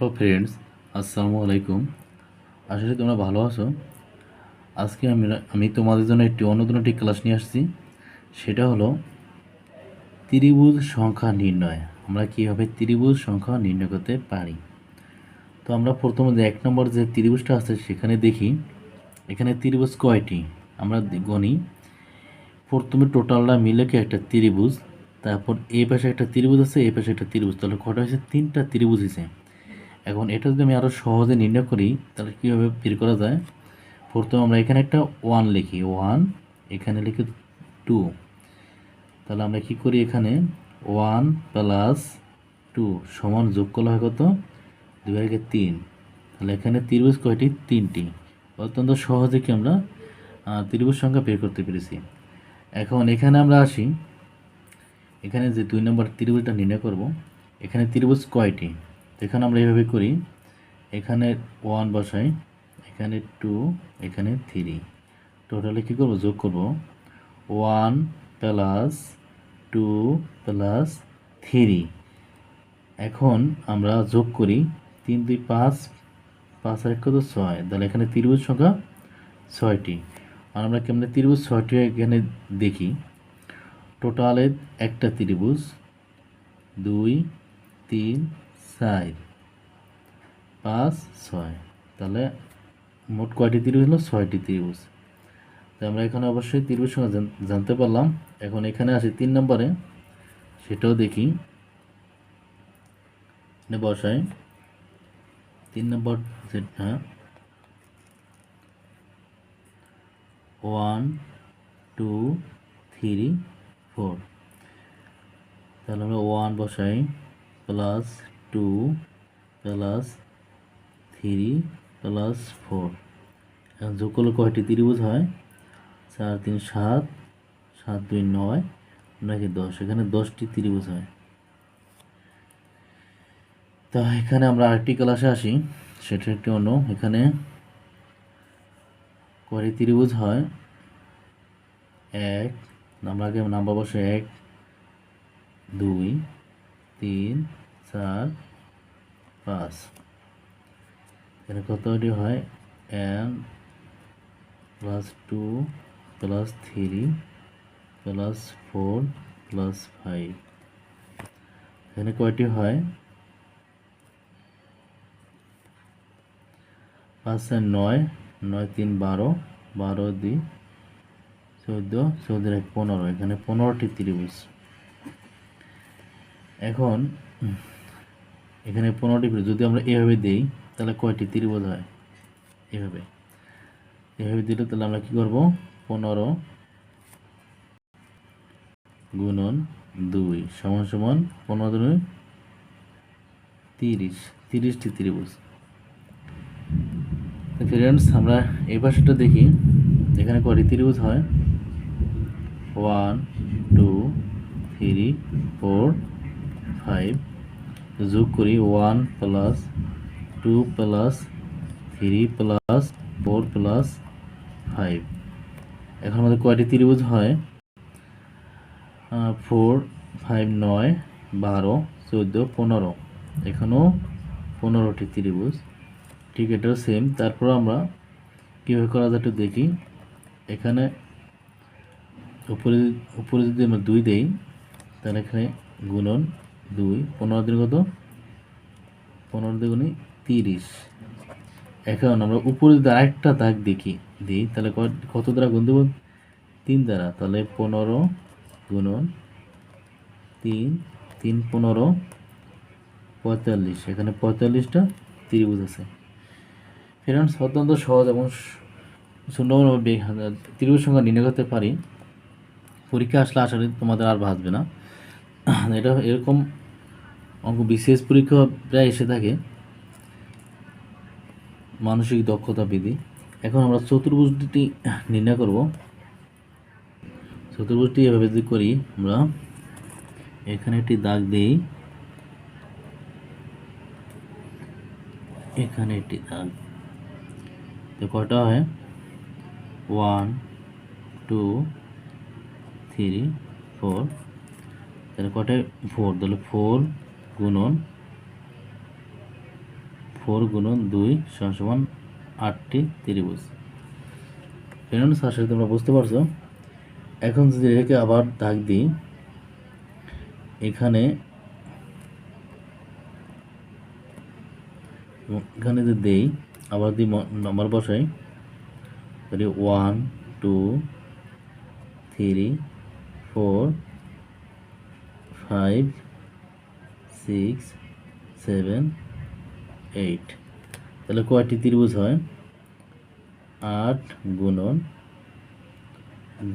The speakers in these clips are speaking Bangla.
হ্যালো ফ্রেন্ডস, আসসালামু আলাইকুম। করি তোমরা ভালো আছো। আজকে আমি আমি তোমাদের জন্য একটি অন্যতম একটি ক্লাস নিয়ে আসছি। সেটা হলো ত্রিভুজ সংখ্যা নির্ণয়। আমরা কীভাবে ত্রিভুজ সংখ্যা নির্ণয় করতে পারি? তো আমরা প্রথমে এক নম্বর যে ত্রিভুজটা আছে, সেখানে দেখি, এখানে ত্রিভুজ কয়টি? আমরা গণি। প্রথমে টোটালটা মিলে কি একটা ত্রিভুজ? তারপর এই পাশে একটা ত্রিভুজ আছে এই পাশে একটা ত্রিভুজ। তাহলে কটা হয়েছে? তিনটা ত্রিভুজ হয়েছে। এখন এটা যদি আমি আরও সহজে নির্ণয় করি, তাহলে কীভাবে বের করা যায়? প্রথমে আমরা এখানে একটা ওয়ান লিখি। ওয়ান এখানে লিখি টু তাহলে আমরা কি করি এখানে? ওয়ান প্লাস টু সমান যোগ করলে হয় কত? দুই ভাগে তিন। তাহলে এখানে ত্রিভুজ কয়টি? তিনটি। অত্যন্ত সহজে কি আমরা ত্রিভুজ সংখ্যা বের করতে পেরেছি। এখন এখানে আমরা আসি। এখানে যে দুই নম্বর ত্রিভুজটা নির্ণয় করব, এখানে ত্রিভুজ কয়টি? এখানে আমরা এইভাবে করি, এখানে ওয়ান বসাই, এখানে টু এখানে থ্রি টোটালে কী করব? যোগ করব। One plus two plus three এখন আমরা যোগ করি, তিন, দুই, পাঁচ পাঁচ আর এক কত? ছয়। তাহলে এখানে ত্রিভুজ সংখ্যা ছয়টি। আর আমরা কেমন ত্রিভুজ ছয়টি এখানে দেখি। টোটালে একটা ত্রিভুজ, দুই, তিন চার, পাঁচ, ছয়। তাহলে মোট কয়টি ত্রিভুজ হলো? ছয়টি ত্রিভুজ। তো আমরা এখানে অবশ্যই ত্রিভুজ সংখ্যা জানতে পারলাম। এখন এখানে আসি তিন নম্বরে। সেটাও দেখি। বসাই। তিন নম্বর যেটা ওয়ান, টু, থ্রি, ফোর। তাহলে আমরা ওয়ান বসাই, plus two plus three plus four. যোগ করলে কয়টি? ত্রিভুজ হয়। চার, তিন, সাত। সাত, দুই, নয়। নাকি দশ? এখানে দশটি ত্রিভুজ হয়। তা এখানে আমরা আরেকটি ক্লাসে আসি। সেটা একটি অন্য। এখানে কয়টি ত্রিভুজ হয়? এক। আমরা নাম্বার বসে এক, দুই, তিন চার, পাঁচ। এখানে কতটি হয়? One plus two plus three plus four plus five. এখানে কয়টি হয়? পাঁচ নয় নয় তিন বারো বারো দুই, চোদ্দ চোদ্দ এক পনেরো। এখানে পনেরোটি ত্রিভুজ। এখন এখানে পনেরোটি ত্রিভুজ যদি আমরা এভাবে দিই, তাহলে কয়টি? ত্রিভুজ হয় এভাবে। এভাবে দিলে তাহলে আমরা কি করব? পনেরো গুণন দুই সমান সমান পনেরো দুই তিরিশ। তিরিশটি ত্রিভুজ। ফ্রেন্ডস আমরা এই পাশেটা দেখি। এখানে কয়টি ত্রিভুজ হয়? One two three four five যোগ করি one plus two plus three plus four plus five. এখন আমাদের কয়টি ত্রিভুজ হয়? ফোর, ফাইভ, নয়, বারো, চোদ্দ, পনেরো। এখানেও পনেরোটি ত্রিভুজ। ঠিক এটাও সেম তারপর আমরা কীভাবে করা যায় একটু দেখি। এখানে উপরে উপরে যদি আমরা দুই দেই, তাহলে এখানে গুণন দুই, পনেরো দিন কত? পনেরো দুগুণে তিরিশ। এখন আমরা উপরে যদি আরেকটা দাগ দেখি, দিই, তাহলে কত দ্বারা গুণ দেবো? তিন দ্বারা। তাহলে পনেরো গুণন তিন তিন পনেরো পঁয়তাল্লিশ। এখানে পঁয়তাল্লিশটা ত্রিভুজ আছে। ফ্রেন্ডস, অত্যন্ত সহজ এবং সুন্দরভাবে ত্রিভুজ সংখ্যা নির্ণয় করতে পারি। পরীক্ষা আসলে আসলে তোমাদের আর ভাসবে না। এটা এরকম অঙ্ক বিশেষ পরীক্ষা প্রায় এসে থাকে। মানসিক দক্ষতা বিধি এখন আমরা চতুর্ভুজটি নির্ণয় করব। চতুর্ভুজটি এভাবে যদি করি, আমরা এখানে একটি দাগ দিই। এখানে একটি দাগ। তো কটা হয়? One, two, three, four. তাহলে কটায় ফোর। তাহলে ফোর গুণন ফোর গুণন দুই সমান আটটি ত্রিভুজ। ফ্রেন্ডস আশা তোমরা বুঝতে পারছ, এখন যদি এটাকে আবার দাগ দিই, এখানে এখানে যদি দেই, আবার যদি নাম্বার বসাই, তাহলে one two three four five six seven eight তাহলে কয়টি ত্রিভুজ হয়? আট গুণন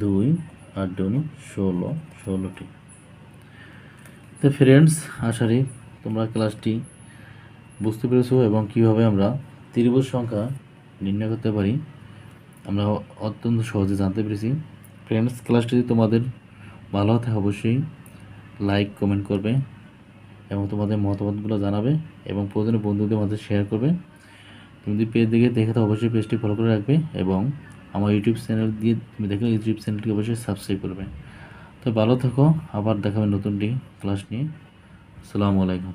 দুই, আট দুই, ষোলো, ষোলোটি। তো ফ্রেন্ডস আশা করি তোমরা ক্লাসটি বুঝতে পেরেছ এবং কীভাবে আমরা ত্রিভুজ সংখ্যা নির্ণয় করতে পারি, আমরা অত্যন্ত সহজে জানতে পেরেছি। ফ্রেন্ডস ক্লাসটি তোমাদের ভালো হতে অবশ্যই লাইক কমেন্ট করবে। এবং তোমাদের মতামতগুলো জানাবে এবং প্রয়োজনে বন্ধুদের মধ্যে শেয়ার করবে। তুমি যদি পেজ দেখে দেখে তো অবশ্যই পেজটি ফলো করে রাখবে এবং আমার ইউটিউব চ্যানেল দিয়ে তুমি দেখো ইউটিউব চ্যানেলটি অবশ্যই সাবস্ক্রাইব করবে। তো ভালো থাকো, আবার দেখাবে নতুনটি ক্লাস নিয়ে। আসসালামু আলাইকুম